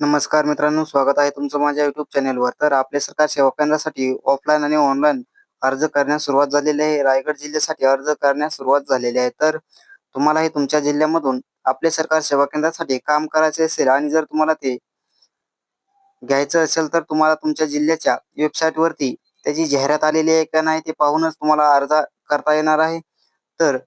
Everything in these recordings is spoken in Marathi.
नमस्कार मित्रांनो स्वागत आहे तुमचं माझ्या युट्यूब चॅनेलवर तर आपल्या सरकार सेवा केंद्रासाठी ऑफलाईन आणि ऑनलाईन अर्ज करण्यास सुरुवात झालेली आहे. रायगड जिल्ह्यासाठी अर्ज करण्यास सुरुवात झालेली आहे. तर तुम्हालाही तुमच्या जिल्ह्यामधून आपले सरकार सेवा केंद्रासाठी काम करायचे असेल आणि जर तुम्हाला ते घ्यायचं असेल तर तुम्हाला तुमच्या जिल्ह्याच्या वेबसाईटवरती त्याची जाहिरात आलेली आहे का नाही ते पाहूनच तुम्हाला अर्ज करता येणार आहे. तर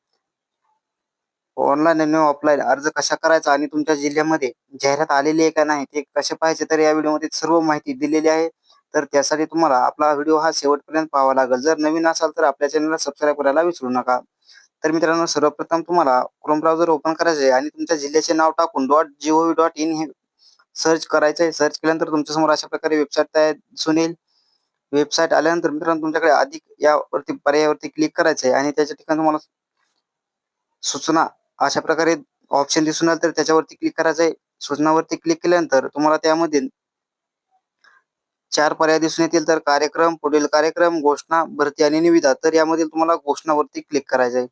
ऑनलाईन आणि ऑफलाईन अर्ज कसा करायचा आणि तुमच्या जिल्ह्यामध्ये जाहिरात आलेली आहे का नाही ते कसे पाहायचे तर या व्हिडिओमध्ये सर्व माहिती दिलेली आहे. तर त्यासाठी तुम्हाला आपला व्हिडिओ हा शेवटपर्यंत पाहावा लागेल. जर नवीन असाल तर आपल्या चॅनलला सबस्क्राईब करायला विसरू नका. तर मित्रांनो सर्वप्रथम तुम्हाला क्रोम ब्राउझर ओपन करायचं आहे आणि तुमच्या जिल्ह्याचे नाव टाकून डॉट जीओव्ही डॉट इन हे सर्च करायचं आहे सर्च केल्यानंतर तुमच्यासमोर अशा प्रकारे वेबसाईट तयार दिसून येईल. वेबसाईट आल्यानंतर मित्रांनो तुमच्याकडे अधिक यावरती पर्यायावरती क्लिक करायचं आहे आणि त्याच्या ठिकाणी तुम्हाला सूचना अशा प्रकारे ऑप्शन दिसून आलं तर त्याच्यावरती क्लिक करायचं आहे सूचनावरती क्लिक केल्यानंतर तुम्हाला त्यामध्ये चार पर्याय दिसून येतील. तर कार्यक्रम पुढील कार्यक्रम घोषणा भरती आणि निविदा. तर यामधील तुम्हाला घोषणावरती क्लिक करायचं आहे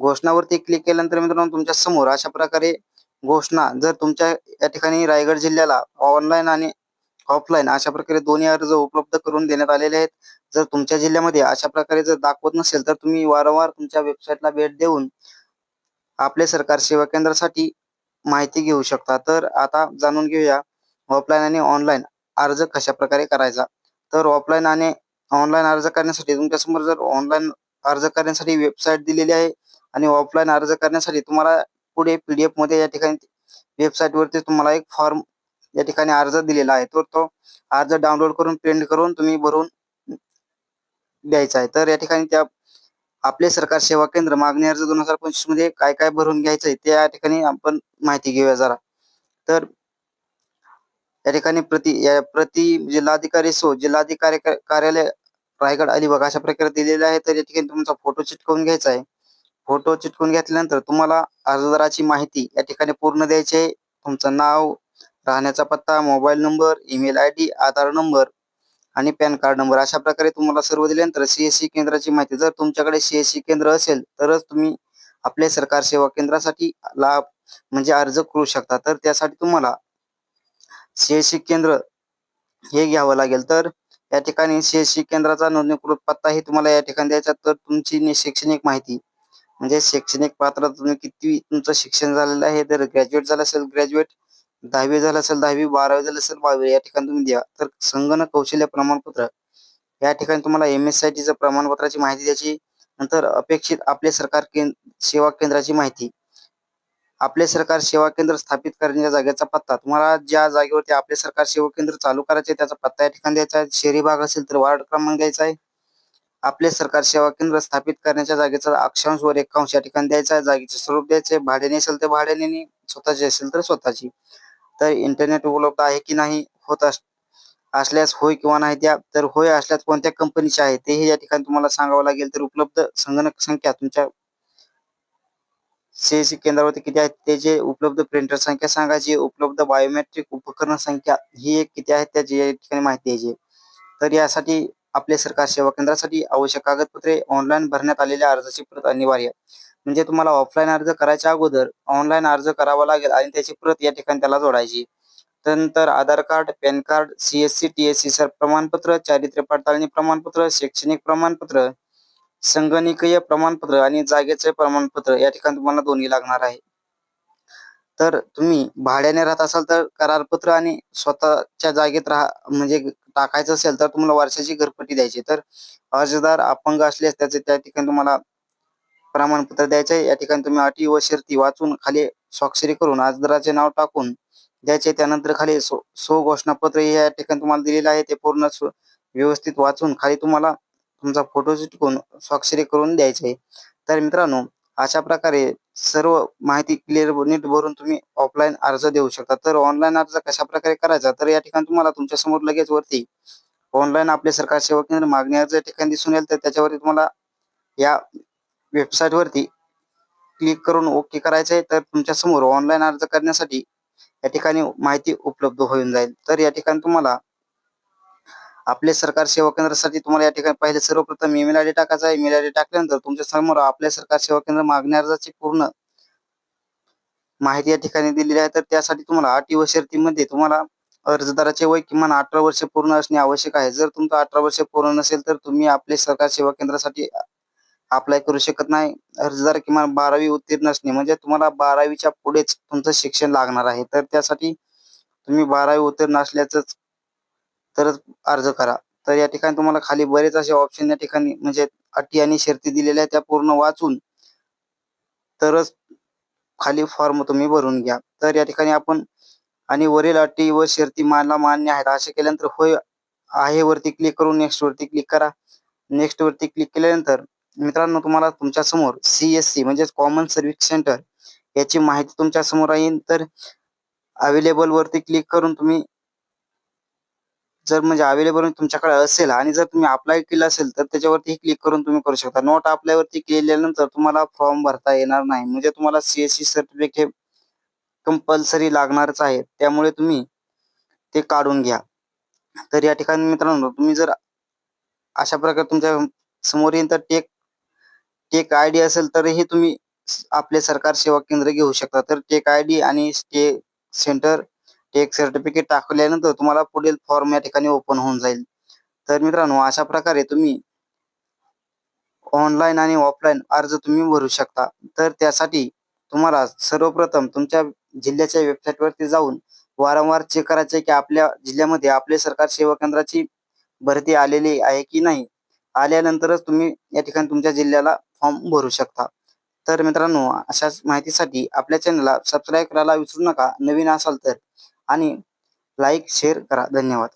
घोषणावरती क्लिक केल्यानंतर मित्रांनो तुमच्यासमोर अशा प्रकारे घोषणा जर तुमच्या या ठिकाणी रायगड जिल्ह्याला ऑनलाईन आणि ऑफलाईन अशा प्रकारे दोन्ही अर्ज उपलब्ध करून देण्यात आलेले आहेत. जर तुमच्या जिल्ह्यामध्ये अशा प्रकारे जर दाखवत नसेल तर तुम्ही वारंवार तुमच्या वेबसाईटला भेट देऊन आपले सरकार सेवा केंद्रासाठी माहिती घेऊ शकता. तर आता जाणून घेऊया ऑफलाईन आणि ऑनलाईन अर्ज कशा प्रकारे करायचा. तर ऑफलाईन आणि ऑनलाईन अर्ज करण्यासाठी तुमच्यासमोर जर ऑनलाईन अर्ज करण्यासाठी वेबसाईट दिलेली आहे आणि ऑफलाईन अर्ज करण्यासाठी तुम्हाला पुढे पीडीएफमध्ये या ठिकाणी वेबसाईट वरती तुम्हाला एक फॉर्म या ठिकाणी अर्ज दिलेला आहे. तर तो अर्ज डाउनलोड करून प्रिंट करून तुम्ही भरून द्यायचा आहे. तर या ठिकाणी त्या आपले सरकार सेवा केंद्र मागणी अर्ज दोन हजार पंचवीसमध्ये काय काय भरून घ्यायचंय ते या ठिकाणी आपण माहिती घेऊया जरा. तर या ठिकाणी प्रति या प्रति जिल्हाधिकारी सो जिल्हाधिकारी कार्यालय रायगड अलिबाग अशा प्रकारे दिलेले आहे. तर या ठिकाणी तुमचा फोटो चिटकवून घ्यायचा आहे. फोटो चिटकवून घेतल्यानंतर तुम्हाला अर्जदाराची माहिती या ठिकाणी पूर्ण द्यायची आहे. तुमचं नाव राहण्याचा पत्ता mobile number email I D Aadhaar number आणि पॅन कार्ड नंबर. अशा प्रकारे तुम्हाला सर्व दिल्यानंतर सीएससी केंद्राची माहिती. जर तुमच्याकडे सीएससी केंद्र असेल तरच तुम्ही आपल्या सरकार सेवा केंद्रासाठी लाभ म्हणजे अर्ज करू शकता. तर त्यासाठी तुम्हाला सीएससी केंद्र हे घ्यावं लागेल. तर या ठिकाणी सीएससी केंद्राचा नोंदणीकृत पत्ता हे तुम्हाला या ठिकाणी द्यायचा तर तुमची शैक्षणिक माहिती म्हणजे शैक्षणिक पात्रता तुम्ही किती तुमचं शिक्षण झालेलं आहे. जर ग्रॅज्युएट झालं असेल ग्रॅज्युएट दहावी झालं असेल दहावी बारावी झालं असेल बारावी या ठिकाणी तुम्ही द्या. तर संगणक कौशल्य प्रमाणपत्र या ठिकाणी तुम्हाला एम एस आय टीचं प्रमाणपत्राची माहिती द्यायची नंतर अपेक्षित आपले सरकार केंद्र सेवा केंद्राची माहिती. आपले सरकार सेवा केंद्र स्थापित करण्याच्या जागेचा पत्ता. तुम्हाला ज्या जागेवरती आपले सरकार सेवा केंद्र चालू करायचे त्याचा पत्ता या ठिकाणी द्यायचा आहे. शहरी भाग असेल तर वार्ड क्रमांक द्यायचा आहे. आपले सरकार सेवा केंद्र स्थापित करण्याच्या जागेचा अक्षांश व एकांश या ठिकाणी द्यायचा आहे. जागेचे स्वरूप द्यायचे भाड्याने असेल तर भाड्याने स्वतःची असेल तर स्वतःची. तर इंटरनेट उपलब्ध आहे की नाही होत अस- असल्यास होय किंवा नाही द्या तर होय असल्यास कोणत्या कंपनीचे आहे तेही या ठिकाणी तुम्हाला सांगावं लागेल. तर उपलब्ध संगणक संख्या तुमच्या सीएससी केंद्रावरती किती आहेत त्याचे उपलब्ध प्रिंटर संख्या सांगायची उपलब्ध बायोमेट्रिक उपकरण संख्या ही एक किती आहे त्याची या ठिकाणी माहिती द्यायची तर यासाठी आपले सरकार सेवा केंद्रासाठी आवश्यक कागदपत्रे ऑनलाईन भरण्यात आलेल्या अर्जाची प्रत अनिवार्य. म्हणजे तुम्हाला ऑफलाईन अर्ज करायच्या अगोदर ऑनलाईन अर्ज करावा लागेल आणि त्याची प्रत या ठिकाणी त्याला जोडायची. त्यानंतर Aadhaar card PAN card CSC TSC sir प्रमाणपत्र चारित्र्य पडताळणी प्रमाणपत्र शैक्षणिक प्रमाणपत्र संगणकीय प्रमाणपत्र आणि जागेचे प्रमाणपत्र या ठिकाणी तुम्हाला दोन्ही लागणार आहे. तर तुम्ही भाड्याने राहत असाल तर करारपत्र आणि स्वतःच्या जागेत राहा म्हणजे टाकायचं असेल तर तुम्हाला वर्षाची घरपट्टी द्यायची. तर अर्जदार अपंग असल्यास त्याचे त्या ठिकाणी तुम्हाला प्रमाणपत्र द्यायचे आहे. या ठिकाणी तुम्ही अटी व शर्ती वाचून खाली स्वाक्षरी करून अर्जदाराचे नाव टाकून द्यायचे. त्यानंतर खाली सो सो घोषणापत्र हे या ठिकाणी तुम्हाला दिलेलं आहे. ते पूर्ण व्यवस्थित वाचून खाली तुम्हाला तुमचा फोटो चिटकून स्वाक्षरी करून द्यायचे. तर मित्रांनो अशा प्रकारे सर्व माहिती क्लिअर नीट भरून तुम्ही ऑफलाईन अर्ज देऊ शकता. तर ऑनलाईन अर्ज कशा प्रकारे करायचा? तर या ठिकाणी तुम्हाला तुमच्यासमोर लगेच वरती ऑनलाईन आपले सरकार सेवा केंद्र मागणी अर्ज ठिकाणी दिसून येईल. तर त्याच्यावरती तुम्हाला या वेबसाईट वरती क्लिक करून ओके करायचं आहे तर तुमच्यासमोर ऑनलाईन अर्ज करण्यासाठी या ठिकाणी माहिती उपलब्ध होऊन जाईल. तर या ठिकाणी तुम्हाला आपले सरकार सेवा केंद्रासाठी तुम्हाला या ठिकाणी पहिले सर्वप्रथम ईमेल आय डी टाकायचा आहे. ईमेल आय डी टाकल्यानंतर तुमच्यासमोर आपले सरकार सेवा केंद्र मागणी अर्जाची पूर्ण माहिती या ठिकाणी दिलेली आहे. तर त्यासाठी तुम्हाला अटी व शर्तीमध्ये तुम्हाला अर्जदाराचे वय किमान अठरा वर्षे पूर्ण असणे आवश्यक आहे. जर तुमचं अठरा वर्षे पूर्ण नसेल तर तुम्ही आपले सरकार सेवा केंद्रासाठी अप्लाय करू शकत नाही. अर्जदार किमान बारावी उत्तीर्ण असणे म्हणजे तुम्हाला बारावीच्या पुढेच तुमचं शिक्षण लागणार आहे. तर त्यासाठी तुम्ही बारावी उत्तीर्ण असल्याचंच तरच अर्ज करा. तर या ठिकाणी तुम्हाला खाली बरेच असे ऑप्शन या ठिकाणी म्हणजे अटी आणि शर्ती दिलेल्या त्या पूर्ण वाचून तरच खाली फॉर्म तुम्ही भरून घ्या. तर या ठिकाणी आपण आणि वरील अटी व शर्ती मानला मान्य आहेत. असे केल्यानंतर होय आहे वरती क्लिक करून नेक्स्ट वरती क्लिक करा. नेक्स्ट वरती क्लिक केल्यानंतर मित्रांनो तुम्हाला तुमच्यासमोर सी एस सी म्हणजेच कॉमन सर्व्हिस सेंटर याची माहिती तुमच्यासमोर येईल तर अवेलेबल वरती क्लिक करून तुम्ही जर म्हणजे अवेलेबल म्हणजे तुमच्याकडे असेल आणि जर तुम्ही अप्लाय केलं असेल तर त्याच्यावरती क्लिक करून तुम्ही करू शकता. नोट अप्लायवरती केल्यानंतर तुम्हाला फॉर्म भरता येणार नाही. म्हणजे तुम्हाला सीएससी सर्टिफिकेट हे कंपल्सरी लागणारच आहे. त्यामुळे तुम्ही ते काढून घ्या. तर या ठिकाणी मित्रांनो तुम्ही जर अशा प्रकारे तुमच्यासमोर येईल तर टेक टेक आय डी असेल तरीही तुम्ही आपले सरकार सेवा केंद्र घेऊ शकता. तर टेक आय डी आणि स्टे सेंटर टेक सर्टिफिकेट टाकल्यानंतर तुम्हाला पुढील फॉर्म या ठिकाणी ओपन होऊन जाईल. तर मित्रांनो अशा प्रकारे तुम्ही ऑनलाईन आणि ऑफलाईन अर्ज तुम्ही भरू शकता. तर त्यासाठी तुम्हाला सर्वप्रथम तुमच्या जिल्ह्याच्या वेबसाईटवरती जाऊन वारंवार चेक करायचे की आपल्या जिल्ह्यामध्ये आपले सरकार सेवा केंद्राची भरती आलेली आहे की नाही. आल्यानंतरच तुम्ही या ठिकाणी तुमच्या जिल्ह्याला फॉर्म भरू शकता. तर मित्रांनो अशाच माहितीसाठी आपल्या चॅनलला सबस्क्राईब करायला विसरू नका. नवीन असाल तर. आणि लाईक शेअर करा. धन्यवाद.